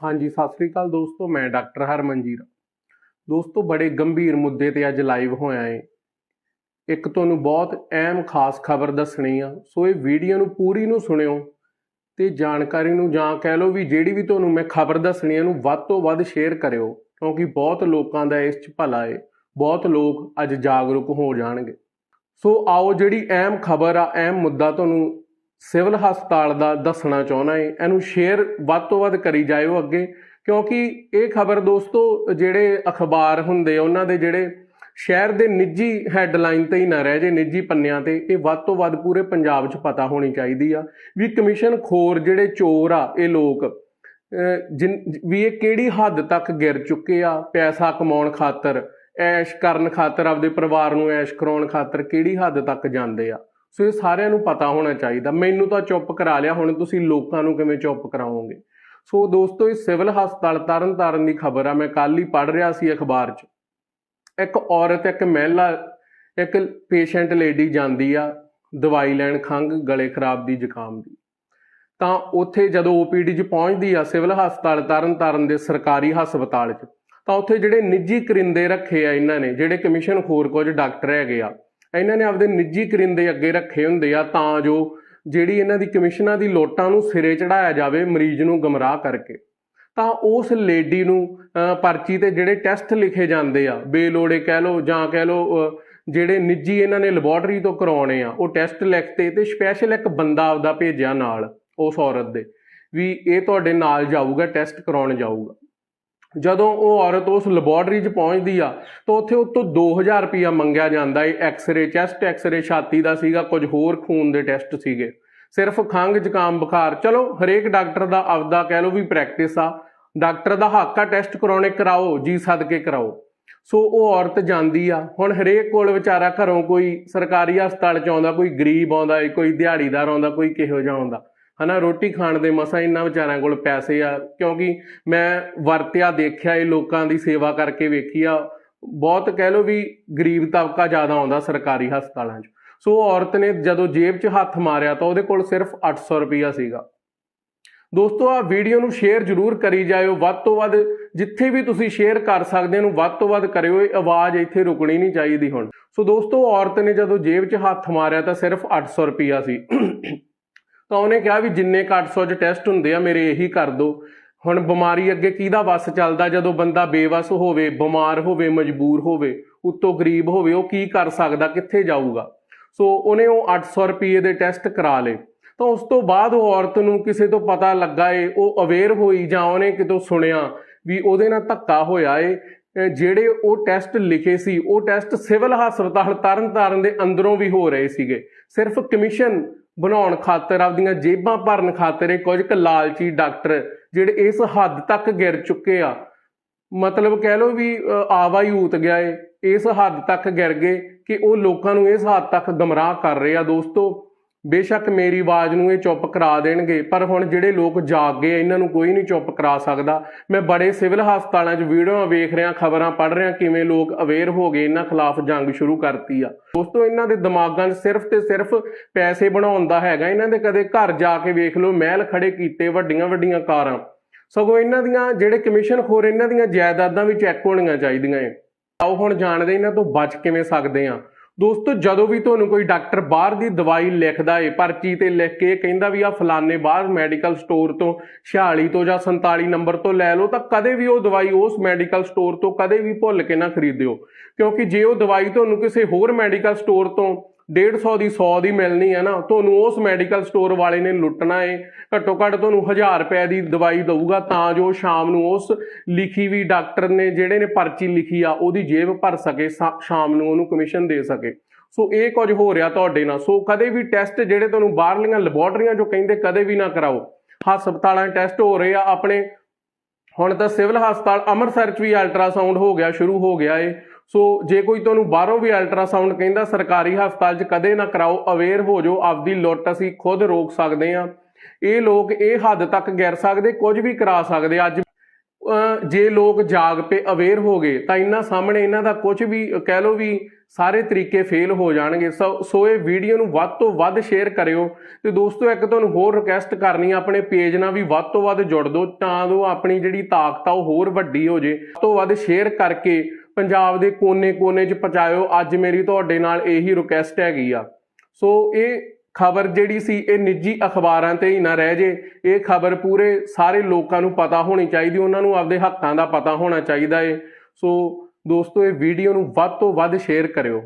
ਹਾਂਜੀ, ਸਤਿ ਸ੍ਰੀ ਅਕਾਲ ਦੋਸਤੋ, ਮੈਂ ਡਾਕਟਰ ਹਰਮਨਜੀਤ। ਦੋਸਤੋ, ਬੜੇ ਗੰਭੀਰ ਮੁੱਦੇ ਤੇ ਅੱਜ ਲਾਈਵ ਹੋਇਆ ਏ। ਇੱਕ ਤੁਹਾਨੂੰ ਬਹੁਤ ਅਹਿਮ ਖਾਸ ਖਬਰ ਦੱਸਣੀ ਆ। ਸੋ ਇਹ ਵੀਡੀਓ ਨੂੰ ਪੂਰੀ ਨੂੰ ਸੁਣਿਓ ਤੇ ਜਾਣਕਾਰੀ ਨੂੰ ਜਾਂ ਕਹਿ ਲਓ ਵੀ ਜਿਹੜੀ ਵੀ ਤੁਹਾਨੂੰ ਮੈਂ ਖਬਰ ਦੱਸਣੀ ਇਹਨੂੰ ਵੱਧ ਤੋਂ ਵੱਧ ਸ਼ੇਅਰ ਕਰਿਓ, ਕਿਉਂਕਿ ਬਹੁਤ ਲੋਕਾਂ ਦਾ ਇਸ 'ਚ ਭਲਾ ਏ। ਬਹੁਤ ਲੋਕ ਅੱਜ ਜਾਗਰੂਕ ਹੋ ਜਾਣਗੇ। ਸੋ ਆਓ, ਜਿਹੜੀ ਅਹਿਮ ਖਬਰ ਆ, ਅਹਿਮ ਮੁੱਦਾ ਤੁਹਾਨੂੰ ਸਿਵਲ ਹਸਪਤਾਲ ਦਾ ਦੱਸਣਾ ਚਾਹੁੰਦਾ ਏ ਇਹਨੂੰ ਸ਼ੇਅਰ ਵੱਧ ਤੋਂ ਵੱਧ ਕਰੀ ਜਾਇਓ ਅੱਗੇ ਕਿਉਂਕਿ ਇਹ ਖਬਰ ਦੋਸਤੋ ਜਿਹੜੇ ਅਖਬਾਰ ਹੁੰਦੇ ਆ, ਉਹਨਾਂ ਦੇ ਜਿਹੜੇ ਸ਼ਹਿਰ ਦੇ ਨਿੱਜੀ ਹੈੱਡਲਾਈਨ ਤੇ ਹੀ ਨਾ ਰਹਿ ਜੇ ਨਿੱਜੀ ਪੰਨਿਆਂ ਤੇ ਇਹ ਵੱਧ ਤੋਂ ਵੱਧ ਪੂਰੇ ਪੰਜਾਬ 'ਚ ਪਤਾ ਹੋਣੀ ਚਾਹੀਦੀ ਆ ਵੀ ਕਮਿਸ਼ਨ ਖੋਰ ਜਿਹੜੇ ਚੋਰ ਆ ਇਹ ਲੋਕ ਅਹ, ਵੀ ਇਹ ਕਿਹੜੀ ਹੱਦ ਤੱਕ ਗਿਰ ਚੁੱਕੇ ਆ ਪੈਸਾ ਕਮਾਉਣ ਖਾਤਰ ਐਸ਼ ਕਰਨ ਖਾਤਰ ਆਪਦੇ ਪਰਿਵਾਰ ਨੂੰ ਐਸ਼ ਕਰਾਉਣ ਖਾਤਰ ਕਿਹੜੀ ਹੱਦ ਤੱਕ ਜਾਂਦੇ ਆ। ਸੋ ਇਹ ਸਾਰਿਆਂ ਨੂੰ ਪਤਾ ਹੋਣਾ ਚਾਹੀਦਾ। ਮੈਨੂੰ ਤਾਂ ਚੁੱਪ ਕਰਾ ਲਿਆ, ਹੁਣ ਤੁਸੀਂ ਲੋਕਾਂ ਨੂੰ ਕਿਵੇਂ ਚੁੱਪ ਕਰਾਓਗੇ? ਸੋ ਦੋਸਤੋ, ਇਹ ਸਿਵਲ ਹਸਪਤਾਲ ਤਰਨਤਾਰਨ ਦੀ ਖਬਰ ਆ, ਮੈਂ ਕੱਲ ਹੀ ਪੜ੍ਹ ਰਿਹਾ ਸੀ ਅਖਬਾਰ 'ਚ। ਇੱਕ ਔਰਤ, ਇੱਕ ਮਹਿਲਾ, ਇੱਕ ਪੇਸ਼ੈਂਟ ਲੇਡੀ ਜਾਂਦੀ ਆ, ਦਵਾਈ ਲੈਣ ਖੰਘ, ਗਲੇ ਖਰਾਬ ਦੀ ਜ਼ੁਕਾਮ ਦੀ। ਤਾਂ ਉੱਥੇ ਜਦੋਂ ਓਪੀਡੀ 'ਚ ਪਹੁੰਚਦੀ ਆ, ਸਿਵਲ ਹਸਪਤਾਲ ਤਰਨਤਾਰਨ ਦੇ ਸਰਕਾਰੀ ਹਸਪਤਾਲ 'ਚ, ਤਾਂ ਉੱਥੇ ਜਿਹੜੇ ਨਿੱਜੀ ਕਰਿੰਦੇ ਰੱਖੇ ਆ ਇਹਨਾਂ ਨੇ, ਜਿਹੜੇ ਕਮਿਸ਼ਨ ਖੋਰ ਕੁਝ ਡਾਕਟਰ ਹੈਗੇ ਆ ਇਹਨਾਂ ਨੇ ਆਪਦੇ ਨਿੱਜੀ ਕਰਿੰਦੇ ਅੱਗੇ ਰੱਖੇ ਹੁੰਦੇ ਆ ਤਾਂ ਜੋ ਜਿਹੜੀ ਇਹਨਾਂ ਦੀ ਕਮਿਸ਼ਨਾਂ ਦੀ ਲੋਟਾਂ ਨੂੰ ਸਿਰੇ ਚੜਾਇਆ ਜਾਵੇ ਮਰੀਜ਼ ਨੂੰ ਗਮਰਾਹ ਕਰਕੇ। ਤਾਂ ਉਸ ਲੇਡੀ ਨੂੰ ਪਰਚੀ ਤੇ ਜਿਹੜੇ ਟੈਸਟ ਲਿਖੇ ਜਾਂਦੇ ਆ, ਬੇਲੋੜੇ ਕਹਿ ਲਓ ਜਾਂ ਕਹਿ ਲਓ ਜਿਹੜੇ ਨਿੱਜੀ ਇਹਨਾਂ ਨੇ ਲੈਬੋਰਟਰੀ ਤੋਂ ਕਰਾਉਣੇ ਆ, ਉਹ ਟੈਸਟ ਲਿਖਤੇ ਤੇ ਸਪੈਸ਼ਲ ਇੱਕ ਬੰਦਾ ਆਪਦਾ ਭੇਜਿਆ ਨਾਲ ਉਸ ਔਰਤ ਦੇ ਵੀ ਇਹ ਤੁਹਾਡੇ ਨਾਲ ਜਾਊਗਾ, ਟੈਸਟ ਕਰਾਉਣ ਜਾਊਗਾ। ਜਦੋਂ ਉਹ ਔਰਤ ਉਸ ਲੈਬੋਰਟਰੀ 'ਚ ਪਹੁੰਚਦੀ ਆ, ਤਾਂ ਉੱਥੇ ਉਹ ਤੋਂ 2000 ਰੁਪਇਆ ਮੰਗਿਆ ਜਾਂਦਾ ਏ। ਐਕਸ-ਰੇ ਚੈਸਟ ਐਕਸ-ਰੇ ਛਾਤੀ ਦਾ ਸੀਗਾ, ਕੁਝ ਹੋਰ ਖੂਨ ਦੇ ਟੈਸਟ ਸੀਗੇ। ਸਿਰਫ ਖੰਘ, ਜ਼ੁਕਾਮ, ਬੁਖਾਰ। ਚਲੋ, ਹਰੇਕ ਡਾਕਟਰ ਦਾ ਆਪਦਾ ਕਹਿ ਲਓ ਵੀ ਪ੍ਰੈਕਟਿਸ ਆ। ਡਾਕਟਰ ਦਾ ਹੱਕ ਆ ਟੈਸਟ ਕਰਾਉਣੇ ਕਰਾਓ, ਜੀ ਸਦਕੇ ਕਰਾਓ। ਸੋ ਉਹ ਔਰਤ ਜਾਂਦੀ ਆ। ਹੁਣ ਹਰੇਕ ਕੋਲ ਵਿਚਾਰਾ ਘਰੋਂ ਕੋਈ ਸਰਕਾਰੀ ਹਸਪਤਾਲ ਚ ਆਉਂਦਾ, ਕੋਈ ਗਰੀਬ ਆਉਂਦਾ ਏ, ਕੋਈ ਦਿਹਾੜੀਦਾਰ ਆਉਂਦਾ, ਕੋਈ ਕਿਹੋ ਜਿਹਾ ਆਉਂਦਾ। ਹਨਾ, ਰੋਟੀ ਖਾਣ ਦੇ ਮਸਾ ਇੰਨਾ ਵਿਚਾਰਿਆਂ ਕੋਲ ਪੈਸੇ ਆ। ਕਿਉਂਕਿ ਮੈਂ ਵਰਤਿਆ, ਦੇਖਿਆ, ਇਹ ਲੋਕਾਂ ਦੀ ਸੇਵਾ ਕਰਕੇ ਵੇਖੀ ਆ। ਬਹੁਤ ਕਹਿ ਲਓ ਵੀ ਗਰੀਬ ਤਬਕਾ ਜ਼ਿਆਦਾ ਆਉਂਦਾ ਸਰਕਾਰੀ ਹਸਪਤਾਲਾਂ 'ਚ। ਸੋ ਔਰਤ ਨੇ ਜਦੋਂ ਜੇਬ 'ਚ ਹੱਥ ਮਾਰਿਆ ਤਾਂ ਉਹਦੇ ਕੋਲ ਸਿਰਫ 800 ਰੁਪਈਆ ਸੀਗਾ। ਦੋਸਤੋ ਆ ਵੀਡੀਓ ਨੂੰ ਸ਼ੇਅਰ ਜ਼ਰੂਰ ਕਰੀ ਜਾਇਓ। ਵੱਧ ਤੋਂ ਵੱਧ ਜਿੱਥੇ ਵੀ ਤੁਸੀਂ ਸ਼ੇਅਰ ਕਰ ਸਕਦੇ ਹੋ ਵੱਧ ਤੋਂ ਵੱਧ ਕਰਿਓ। ਇਹ ਆਵਾਜ਼ ਇੱਥੇ ਰੁਕਣੀ ਨਹੀਂ ਚਾਹੀਦੀ ਹੁਣ। ਸੋ ਦੋਸਤੋ ਔਰਤ ਨੇ ਜਦੋਂ ਜੇਬ 'ਚ ਹੱਥ ਮਾਰਿਆ ਤਾਂ ਸਿਰਫ 800 ਰੁਪਈਆ ਸੀ। ਤਾਂ ਉਹਨੇ ਕਿਹਾ ਵੀ ਜਿੰਨੇ ਕੁ 800 ਚ ਟੈਸਟ ਹੁੰਦੇ ਆ, ਮੇਰੇ ਇਹੀ ਕਰ ਦਿਓ ਹੁਣ ਬਿਮਾਰੀ ਅੱਗੇ ਕਿਹਦਾ ਵੱਸ ਚੱਲਦਾ? ਜਦੋਂ ਬੰਦਾ ਬੇਵਸ ਹੋਵੇ, ਬਿਮਾਰ ਹੋਵੇ, ਮਜਬੂਰ ਹੋਵੇ, ਉੱਤੋਂ ਗਰੀਬ ਹੋਵੇ, ਉਹ ਕੀ ਕਰ ਸਕਦਾ? ਕਿੱਥੇ ਜਾਊਗਾ? ਸੋ ਉਹਨੇ ਉਹ 800 ਰੁਪਏ ਦੇ ਟੈਸਟ ਕਰਾ ਲਏ। ਤਾਂ ਉਸ ਤੋਂ ਬਾਅਦ ਉਹ ਔਰਤ ਨੂੰ ਕਿਸੇ ਤੋਂ ਪਤਾ ਲੱਗਾ ਏ, ਉਹ ਅਵੇਅਰ ਹੋਈ ਜਾਂ ਉਹਨੇ ਕਿਤੋਂ ਸੁਣਿਆ ਵੀ ਉਹਦੇ ਨਾਲ ਧੱਕਾ ਹੋਇਆ ਏ। ਜਿਹੜੇ ਉਹ ਟੈਸਟ ਲਿਖੇ ਸੀ, ਉਹ ਟੈਸਟ ਸਿਵਲ ਹਸਪਤਾਲ ਤਰਨਤਾਰਨ ਦੇ ਅੰਦਰੋਂ ਵੀ ਹੋ ਰਹੇ ਸੀਗੇ। ਸਿਰਫ ਕਮਿਸ਼ਨ ਬਣਾਉਣ ਖਾਤਰ, ਆਪਦੀਆਂ ਜੇਬਾਂ ਭਰਨ ਖਾਤਰ ਇਹ ਕੁਝ ਕੁ ਲਾਲਚੀ ਡਾਕਟਰ ਜਿਹੜੇ ਇਸ ਹੱਦ ਤੱਕ ਗਿਰ ਚੁੱਕੇ ਆ। ਮਤਲਬ ਕਹਿ ਲਓ ਵੀ ਆਵਾਈ ਉਤ ਗਿਆ ਏ। ਇਸ ਹੱਦ ਤੱਕ ਗਿਰ ਗਏ ਕਿ ਉਹ ਲੋਕਾਂ ਨੂੰ ਇਸ ਹੱਦ ਤੱਕ ਗਮਰਾਹ ਕਰ ਰਹੇ ਆ ਦੋਸਤੋ। ਬੇਸ਼ੱਕ ਮੇਰੀ ਆਵਾਜ਼ ਨੂੰ ਇਹ ਚੁੱਪ ਕਰਾ ਦੇਣਗੇ, ਪਰ ਹੁਣ ਜਿਹੜੇ ਲੋਕ ਜਾਗ ਗਏ, ਇਹਨਾਂ ਨੂੰ ਕੋਈ ਨਹੀਂ ਚੁੱਪ ਕਰਾ ਸਕਦਾ। ਮੈਂ ਬੜੇ ਸਿਵਲ ਹਸਪਤਾਲਾਂ 'ਚ ਵੀਡੀਓਆਂ ਵੇਖ ਰਿਹਾ, ਖਬਰਾਂ ਪੜ੍ਹ ਰਿਹਾ, ਕਿਵੇਂ ਲੋਕ ਅਵੇਅਰ ਹੋ ਗਏ, ਇਹਨਾਂ ਖਿਲਾਫ ਜੰਗ ਸ਼ੁਰੂ ਕਰਤੀ ਆ। ਦੋਸਤੋ, ਇਹਨਾਂ ਦੇ ਦਿਮਾਗਾਂ 'ਚ ਸਿਰਫ ਤੇ ਸਿਰਫ ਪੈਸੇ ਬਣਾਉਣ ਦਾ ਹੈਗਾ। ਇਹਨਾਂ ਦੇ ਕਦੇ ਘਰ ਜਾ ਕੇ ਵੇਖ ਲਓ, ਮਹਿਲ ਖੜੇ ਕੀਤੇ ਵੱਡੀਆਂ ਵੱਡੀਆਂ ਕਾਰਾਂ। ਸਗੋਂ ਇਹਨਾਂ ਦੀਆਂ ਜਿਹੜੇ ਕਮਿਸ਼ਨ ਖੋਰ, ਇਹਨਾਂ ਦੀਆਂ ਜਾਇਦਾਦਾਂ ਵੀ ਚੈੱਕ ਹੋਣੀਆਂ ਚਾਹੀਦੀਆਂ ਏ। ਆਓ ਹੁਣ ਜਾਣਦੇ ਇਹਨਾਂ ਤੋਂ ਬਚ ਕਿਵੇਂ ਸਕਦੇ ਆ। ਦੋਸਤੋ, ਜਦੋਂ ਵੀ ਤੁਹਾਨੂੰ ਕੋਈ ਡਾਕਟਰ ਬਾਹਰ ਦੀ ਦਵਾਈ ਲਿਖਦਾ ਏ, ਪਰਚੀ ਤੇ ਲਿਖ ਕੇ ਕਹਿੰਦਾ ਵੀ ਆ ਫਲਾਣੇ ਬਾਹਰ ਮੈਡੀਕਲ ਸਟੋਰ ਤੋਂ 46 ਤੋਂ ਜਾਂ 47 ਨੰਬਰ ਤੋਂ ਲੈ ਲਓ, ਤਾਂ ਕਦੇ ਵੀ ਉਹ ਦਵਾਈ ਉਸ ਮੈਡੀਕਲ ਸਟੋਰ ਤੋਂ ਕਦੇ ਵੀ ਭੁੱਲ ਕੇ ਨਾ ਖਰੀਦਿਓ। ਕਿਉਂਕਿ ਜੇ ਉਹ ਦਵਾਈ ਤੁਹਾਨੂੰ ਕਿਸੇ ਹੋਰ ਮੈਡੀਕਲ ਸਟੋਰ ਤੋਂ 150 ਦੀ 100 ਦੀ ਮਿਲਣੀ ਹੈ ਨਾ, ਤੁਹਾਨੂੰ ਉਸ ਮੈਡੀਕਲ ਸਟੋਰ ਵਾਲੇ ਨੇ ਲੁੱਟਣਾ ਏ। ਘੱਟੋ ਘੱਟ ਤੁਹਾਨੂੰ 1000 ਰੁਪਏ ਦੀ ਦਵਾਈ ਦਊਗਾ, ਤਾਂ ਜੋ ਸ਼ਾਮ ਨੂੰ ਉਸ ਲਿਖੀ ਵੀ ਡਾਕਟਰ ਨੇ, ਜਿਹੜੇ ਨੇ ਪਰਚੀ ਲਿਖੀ ਆ, ਉਹਦੀ ਜੇਬ ਭਰ ਸਕੇ ਸ਼ਾਮ ਨੂੰ ਉਹਨੂੰ ਕਮਿਸ਼ਨ ਦੇ ਸਕੇ। ਸੋ ਇਹ ਕੁਝ ਹੋ ਰਿਹਾ ਤੁਹਾਡੇ ਨਾਲ। ਸੋ ਕਦੇ ਵੀ ਟੈਸਟ ਜਿਹੜੇ ਤੁਹਾਨੂੰ ਬਾਹਰਲੀਆਂ ਲੈਬੋਰਟਰੀਆਂ ਜੋ ਕਹਿੰਦੇ, ਕਦੇ ਵੀ ਨਾ ਕਰਾਓ। ਹਸਪਤਾਲਾਂ ਟੈਸਟ ਹੋ ਰਹੇ ਆ, ਆਪਣੇ ਹੁਣ ਤਾਂ ਸਿਵਲ ਹਸਪਤਾਲ, ਅੰਮ੍ਰਿਤਸਰ 'ਚ ਵੀ ਅਲਟਰਾਸਾਊਂਡ ਹੋ ਗਿਆ, ਸ਼ੁਰੂ ਹੋ ਗਿਆ ਏ। ਸੋ ਜੇ ਕੋਈ ਤੁਹਾਨੂੰ ਬਾਹਰੋਂ ਵੀ ਅਲਟਰਾਸਾਊਂਡ ਕਹਿੰਦਾ, ਸਰਕਾਰੀ ਹਸਪਤਾਲ 'ਚ ਕਦੇ ਨਾ ਕਰਾਓ ਅਵੇਅਰ ਹੋ ਜਾਓ, ਆਪਦੀ ਲੁੱਟ ਅਸੀਂ ਖੁਦ ਰੋਕ ਸਕਦੇ ਆ ਇਹ ਲੋਕ ਇਹ ਹੱਦ ਤੱਕ ਗਿਰ ਸਕਦੇ, ਕੁਝ ਵੀ ਕਰਾ ਸਕਦੇ। ਅੱਜ ਜੇ ਲੋਕ ਜਾਗ ਪਏ ਅਵੇਅਰ ਹੋ ਗਏ, ਤਾਂ ਇਹਨਾਂ ਸਾਹਮਣੇ ਇਹਨਾਂ ਦਾ ਕੁਝ ਵੀ, ਕਹਿ ਲਓ ਵੀ ਸਾਰੇ ਤਰੀਕੇ ਫੇਲ ਹੋ ਜਾਣਗੇ। ਸੋ ਸੋ ਇਹ ਵੀਡੀਓ ਨੂੰ ਵੱਧ ਤੋਂ ਵੱਧ ਸ਼ੇਅਰ ਕਰਿਓ। ਤੇ ਦੋਸਤੋ, ਇੱਕ ਤੁਹਾਨੂੰ ਹੋਰ ਰਿਕਵੈਸਟ ਕਰਨੀ ਆ, ਆਪਣੇ ਪੇਜ ਨਾਲ ਵੀ ਵੱਧ ਤੋਂ ਵੱਧ ਜੁੜ ਦਿਓ ਤਾਂ ਜੋ ਆਪਣੀ ਜਿਹੜੀ ਤਾਕਤ ਆ ਉਹ ਹੋਰ ਵੱਡੀ ਹੋ ਜੇ ਤੋਂ ਵੱਧ ਸ਼ੇਅਰ ਕਰਕੇ ਪੰਜਾਬ ਦੇ ਕੋਨੇ-ਕੋਨੇ 'ਚ ਪਹੁੰਚਾਇਓ। ਅੱਜ ਮੇਰੀ ਤੁਹਾਡੇ ਨਾਲ ਇਹੀ ਰਿਕੁਐਸਟ ਹੈਗੀ ਆ। ਸੋ ਇਹ ਖਬਰ ਜਿਹੜੀ ਸੀ, ਇਹ ਨਿੱਜੀ ਅਖਬਾਰਾਂ ਤੇ ਹੀ ਨਾ ਰਹਿ ਜੇ। ਇਹ ਖਬਰ ਪੂਰੇ ਸਾਰੇ ਲੋਕਾਂ ਨੂੰ ਪਤਾ ਹੋਣੀ ਚਾਹੀਦੀ, ਉਹਨਾਂ ਨੂੰ ਆਪਦੇ ਹੱਕਾਂ ਦਾ ਪਤਾ ਹੋਣਾ ਚਾਹੀਦਾ ਏ। ਸੋ ਦੋਸਤੋ, ਇਹ ਵੀਡੀਓ ਨੂੰ ਵੱਧ ਤੋਂ ਵੱਧ ਸ਼ੇਅਰ ਕਰਿਓ।